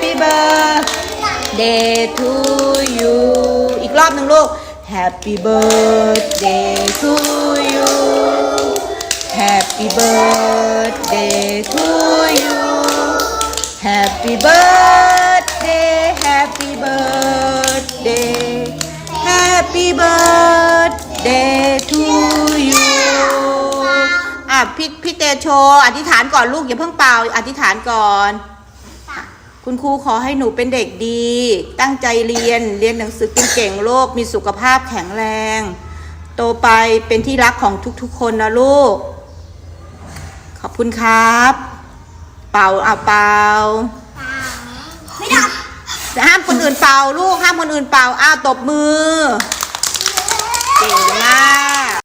Happy birthday to you อีกรอบหนึ่งลูก Happy birthday to you Happy birthday to you Happy birthday Happy birthday Happy birthday to you อะพี่พี่เตโชอธิษฐานก่อนลูกอย่าเพิ่งเป่าอธิษฐานก่อน คุณครูขอให้หนูเป็นเด็กดี ตั้งใจเรียน เรียนหนังสือเก่งๆโลก มีสุขภาพแข็งแรง โตไปเป็นที่รักของทุกๆ คนนะลูก ขอบคุณครับ เป่าอะเป่าไม่ดับจะห้ามคนอื่นเป่าลูก ห้ามคนอื่นเป่าอ้าวตบมือเก่งมาก